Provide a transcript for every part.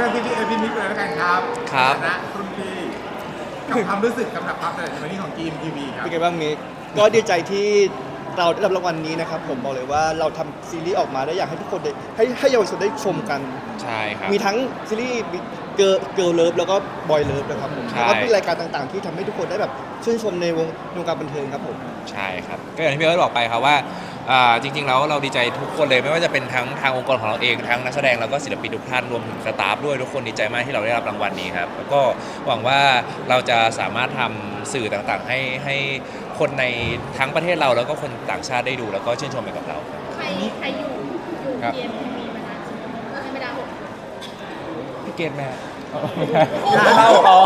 เรื่องที่พี่เอพี่นิกเลยแล้วกันครับครับ นะรุ่นพี่กับความรู้สึกสำหรับความสำเร็จในวันนี้ของจีมทีวีครับ เป็นไงบ้างมิกก็ดีใจที่เราได้รับรางวัลนี้นะครับ ผมบอกเลยว่าเราทำซีรีส์ออกมาได้อยากให้ทุกคนได้ให้ให้เยาวชนได้ชมกัน ใช่ครับ มีทั้งซีรีส์เกิร์ลเกิร์ลเลิฟแล้วก็บอยเลิฟนะครับผมใช่ แล้วก็มีรายการต่างๆ ที่ทำให้ทุกคนได้แบบชื่นชมในวงวงการบันเทิงครับผม ใช่ครับ ก็อย่างที่พี่เอิร์ธบอกไปครับว่าอ่า จริงๆแล้วเราดีใจทุกคนเลยไม่ว่าจะเป็นทั้งทางองค์กรของเราเองทั้งนักแสดงแล้วก็ศิลปินทุกท่านรวมถึงสตาฟด้วยทุกคนดีใจมากที่เราได้รับรางวัลนี้ครับแล้วก็หวังว่าเราจะสามารถทำสื่อต่างๆ ให้ให้คนในทั้งประเทศเราแล้วก็คนต่างชาติได้ดูแล้วก็ชื่นชมไปกับเราครับใครใครอยู่อยู่ครับเกมทีวีมานานสุดไม่ได้หกพี่เกณฑ์แม่เข้าอ๋อ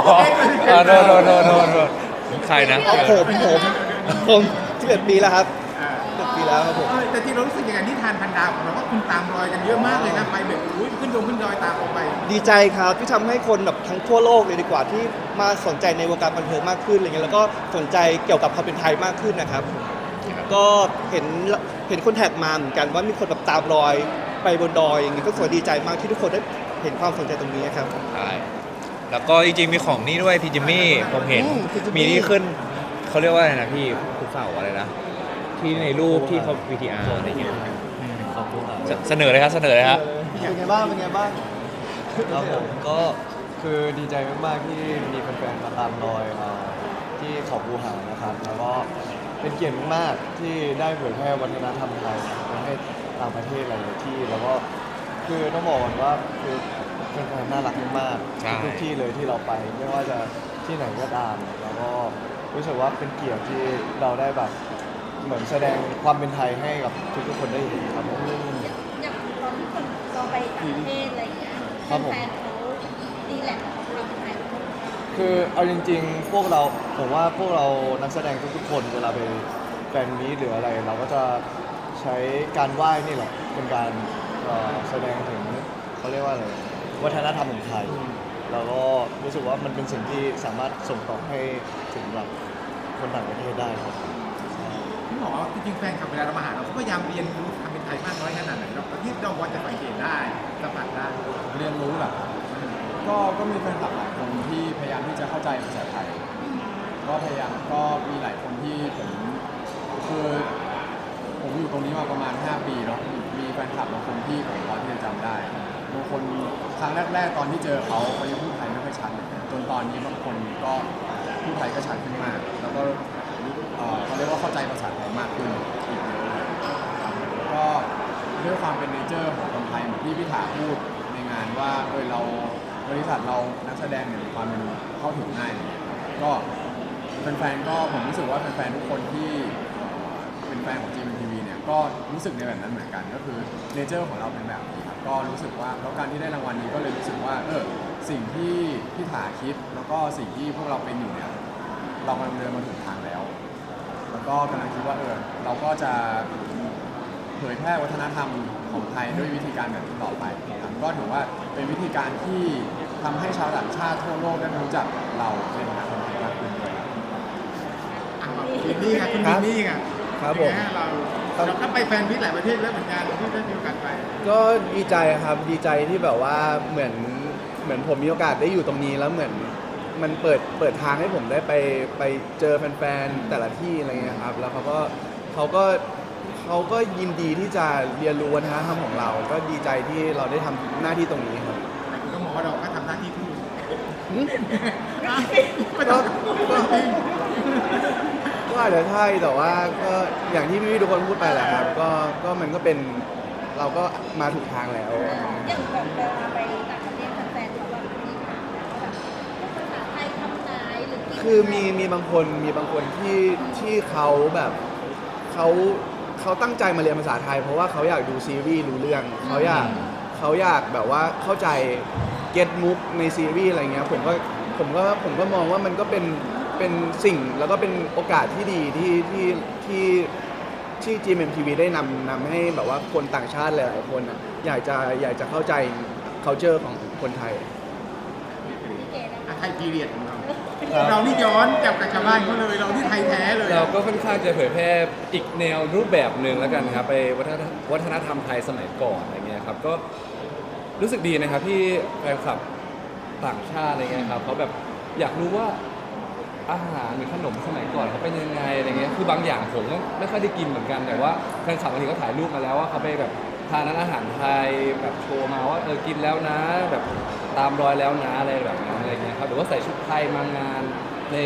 โดนโดนโดนโดนโดนใครนะผมผมผมที่เอ็ดปีแล้วครับ อ่าเอ็ดปีแล้วครับผม เออแต่ที่เรารู้สึกอย่างนั้นที่ทานพันดาวของเราก็คุณตามรอยกันเยอะมากเลยนะไปแบบอุ้ยขึ้นดงขึ้นดอยตามออกไป ดีใจครับที่ทำให้คนแบบทั้งทั่วโลกเลยดีกว่าที่มาสนใจในวงการบันเทิงมากขึ้นอะไรเงี้ยแล้วก็สนใจเกี่ยวกับความเป็นไทยมากขึ้นนะครับ ก็เห็นเห็นคนแท็กมาเหมือนกันว่ามีคนแบบตามรอยไปบนดอยอย่างเงี้ยก็สวยดีใจมากที่ทุกคนได้เห็นความสนใจตรงนี้ครับ ใช่แล้วก็จริงๆมีของนี่ด้วยพี่จิมมี่ผมเห็นอืมพี่จิมมี่ มีที่ขึ้นเขาเรียกว่าอะไรนะพี่ภูเขาอะไรนะ ที่ในรูปที่เขา VTR อะไรเงี้ยเสเสนอเลยครับเสนอเลยครับ เป็นไงบ้างเป็นไงบ้าง ครับผมก็คือดีใจมากๆที่มีแฟนๆมาตามรอยมาที่เขาภูหานะครับแล้วก็เป็นเกียรติมากๆที่ได้เผยแพร่วัฒนธรรมไทยไปให้ต่างประเทศหลายๆที่ แล้วก็คือต้องบอกก่อนว่าคือแฟนๆน่ารักมากใช่ ๆทุกที่เลยที่เราไป ไม่ว่าจะที่ไหนก็ตาม แล้วก็รู้สึกว่าเป็นเกียรติที่เราได้แบบ เหมือนแสดงความเป็นไทยให้กับทุกๆคนได้เห็นครับผม อย่างตอนที่คนเราไปต่างประเทศอะไรอย่างเงี้ยครับผม แฟนๆเขาดีแหละทำไทยคือเอาจริงๆ พวกเราผมว่าพวกเรานักแสดงทุกๆ คนเวลาไปแฟนมีตหรืออะไร เราก็จะใช้การไหว้นี่แหละเป็นการเอ่อแสดงถึงเขาเรียกว่าอะไรวัฒนธรรมของไทยแล้วก็รู้สึกว่ามันเป็นสิ่งที่สามารถส่งต่อให้ถึงแบบคนต่างประเทศได้ครับ ใช่พี่หมอจริงๆแฟนคลับเวลาเรามาหาเราเขาพยายามเรียนรู้ความเป็นไทยมากน้อยขนาดไหนเราที่เราพอจะสังเกตได้สัมผัสได้เรียนรู้เหรอครับก็ก็มีแฟนคลับหลายคนที่พยายามที่จะเข้าใจภาษาไทย ก็พยายามก็มีหลายคนที่ผมคือผมอยู่ตรงนี้มาประมาณ 5 ปีเนาะมีแฟนคลับบางคนที่ผมพอที่จะจำได้บางคนครั้งแรกๆตอนที่เจอเขาเขายังพูดไทยไม่ค่อยชัดจนตอนนี้บางคนก็พูดไทยก็ชัดขึ้นมากแล้วก็ เอ่อเขาเรียกว่าเข้าใจภาษาไทยมากขึ้นอีกเยอะเลยก็ด้วยความเป็นเนเจอร์ของคนไทยเหมือนที่พี่ถาพูดในงานว่าเออเราบริษัทเรานักแสดงเนี่ยมีความเป็นเข้าถึงง่ายก็แฟนๆก็ผมรู้สึกว่าแฟนๆทุกคนที่เป็นแฟนของ GMTV เนี่ยก็รู้สึกในแบบนั้นเหมือนกันก็คือเนเจอร์ของเราเป็นแบบนี้ครับก็รู้สึกว่าแล้วการที่ได้รางวัลนี้ก็เลยรู้สึกว่าเออสิ่งที่พี่ถาคิด แล้วก็สิ่งที่พวกเราเป็นอยู่เนี่ยเรากำลังเดินมาถึงทางแล้ว ก็กำลังคิดว่าเออเราก็จะเผยแพร่วัฒนธรรมของไทยด้วยวิธีการแบบนี้ต่อไปครับก็ถือว่าเป็นวิธีการที่ทำให้ชาวต่างชาติทั่วโลกได้รู้จักเราในฐานะคนไทยมากขึ้นด้วยอะวินนี่ไงคุณวินนี่ไงครับผมเป็นไงฮะเราเราก็ไปแฟนมิตรหลายประเทศแล้วเหมือนกันที่ได้มีโอกาสไป ก็ดีใจครับดีใจที่แบบว่าเหมือนเหมือนผมมีโอกาสได้อยู่ตรงนี้แล้วเหมือน มันเปิดเปิดทางให้ผมได้ไปไปเจอแฟนๆแต่ละที่อะไรเงี้ยครับ แล้วเขาก็เขาก็เขาก็ยินดีที่จะเรียนรู้วัฒนธรรมของเรา ก็ดีใจที่เราได้ทำหน้าที่ตรงนี้ครับแต่คุณก็มองว่าเราก็ทำหน้าที่ทูตหืมไม่ต้องก็จริงก็อาจจะใช่แต่ว่าก็อย่างที่พี่ๆทุกคนพูดไปแหละครับ ก็ก็มันก็เป็นเราก็มาถูกทางแล้ว อย่างแบบเวลาไปต่าง คือมีมีบางคนมีบางคนที่ที่เขาแบบเขาเขาตั้งใจมาเรียนภาษาไทย เพราะว่าเขาอยากดูซีรีส์รู้เรื่องเขาอยากเขาอยากแบบว่าเข้าใจเก็ตมุกในซีรีส์อะไรเงี้ยผมก็ผมก็ผมก็มองว่ามันก็เป็นเป็นสิ่งแล้วก็เป็นโอกาสที่ดีที่ที่ที่ที่ GMMTV ได้นำนำให้แบบว่าคนต่างชาติหลายๆคนอะอยากจะอยากจะเข้าใจ culture ของคนไทยพี่เจนะอะไทยพีเรียดของเรา เรานี่ย้อนกลับกับชาวบ้านเขาเลยเราที่ไทยแท้เลยเราก็ค่อนข้างจะเผยแพร่อีกแนวรูปแบบหนึ่งแล้วกันครับไปวัฒนวัฒนธรรมไทยสมัยก่อนอะไรเงี้ยครับก็รู้สึกดีนะครับที่แฟนคลับต่างชาติอะไรเงี้ยครับเขาแบบอยากรู้ว่าอาหารหรือขนมสมัยก่อนเขาเป็นยังไงอะไรเงี้ยคือบางอย่างผมก็ไม่ค่อยได้กินเหมือนกันแต่ว่าแฟนคลับบางทีก็ถ่ายรูปมาแล้วว่าเขาไปแบบ ทานร้านอาหารไทยแบบโชว์มาว่าเออกินแล้วนะ แบบตามรอยแล้วนะอะไรแบบนั้นอะไรเงี้ยครับหรือว่าใส่ชุดไทยมางานใน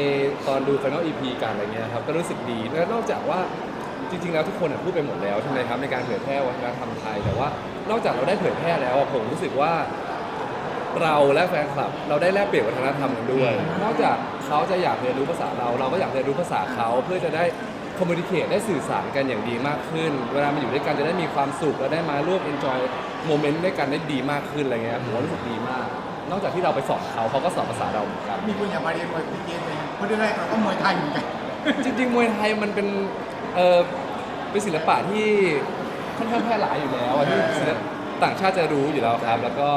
ตอนดู Final EP กันอะไรเงี้ยครับก็รู้สึกดีแล้วนอกจากว่าจริงๆแล้วทุกคนพูดไปหมดแล้วใช่ไหมครับในการเผยแพร่วัฒนธรรมไทยแต่ว่านอกจากเราได้เผยแพร่แล้วผมรู้สึกว่าเราและแฟนคลับ เราได้แลกเปลี่ยนวัฒนธรรมกันด้วย นอกจากเขาจะอยากเรียนรู้ภาษาเรา เราก็อยากเรียนรู้ภาษาเขาเพื่อจะได้ คอมมูนิเค e ได้สื่อสารกันอย่างดีมากขึ้น เวลามาอยู่ด้วยกันจะได้มีความสุขและได้มาร่วมเอนจอยโมเมนต์ด้วยกันได้ดีมากขึ้นอะไรเงี้ยผมว่ารู้สึกดีมาก นอกจากที่เราไปสอนเขาเขาก็สอนภาษาเราเหมือนกัน มีคนอยากมาเรียนมวยพี่เกมเองเพราะด้วยแรกเราก็มวยไทยเหมือนกันจริงๆ มวยไทยมันเป็นเออเป็นศิลปะที่ค่อนข้างแพร่หลายอยู่แล้วอะที่ศิลปต่างชาติจะรู้อยู่แล้วครับ แล้วก็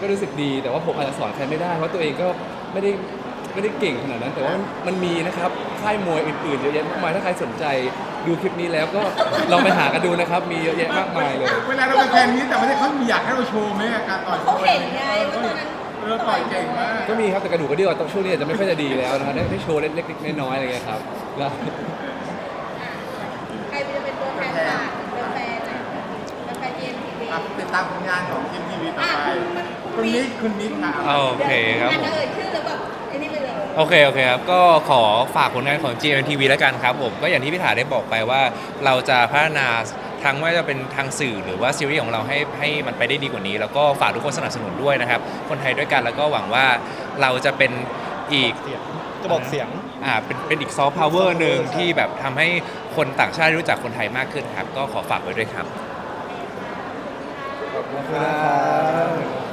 ก็รู้สึกดีแต่ว่าผมอาจจะสอนใครไม่ได้เพราะตัวเองก็ไม่ได้ ไม่ได้เก่งขนาดนั้นแต่ว่ามันมีนะครับค่ายมวยอื่นๆเยอะแยะมากมายถ้าใครสนใจดูคลิปนี้แล้วก็ลองไปหากันดูนะครับ มีเยอะแยะมากมายเลย เวลาเราไปแฟนนี้แต่ไม่ได้เขามีอยากให้เราโชว์ไหมอะการต่อยเขาเห็นไงว่าตอนนั้นเราต่อยเก่งมากก็มีครับแต่กระดูกกระเดี่ยวตอนช่วงนี้อาจจะไม่ค่อยจะดีแล้วนะครับได้ได้โชว์เล็กๆน้อยๆอะไรเงี้ยครับแล้วใครจะเป็นตัวแทนฝากเป็นแฟนอะเป็นแฟนเอ็มทีวีอะติดตามผลงานของทีมทีวีต่อไปคุณนิกคุณนิกค่ะโอเคครับผมอาจจะเอ่ยชื่อแล้วแบบไอ้นี่ไปเลย โอเค โอเคครับ ก็ขอฝากผลงานของ GMTV แล้วกันครับผม ก็อย่างที่พี่ถาได้บอกไปว่าเราจะพัฒนาทั้งไม่ว่าจะเป็นทางสื่อหรือว่าซีรีส์ของเราให้ให้มันไปได้ดีกว่านี้ แล้วก็ฝากทุกคนสนับสนุนด้วยนะครับ คนไทยด้วยกันแล้วก็หวังว่าเราจะเป็นอีก เสียงจะบอกเสียง อ่าเป็นเป็นอีกซอฟต์พาวเวอร์หนึ่งที่แบบทำให้คนต่างชาติรู้จักคนไทยมากขึ้นครับ ก็ขอฝากไว้ด้วยครับ ขอบคุณครับ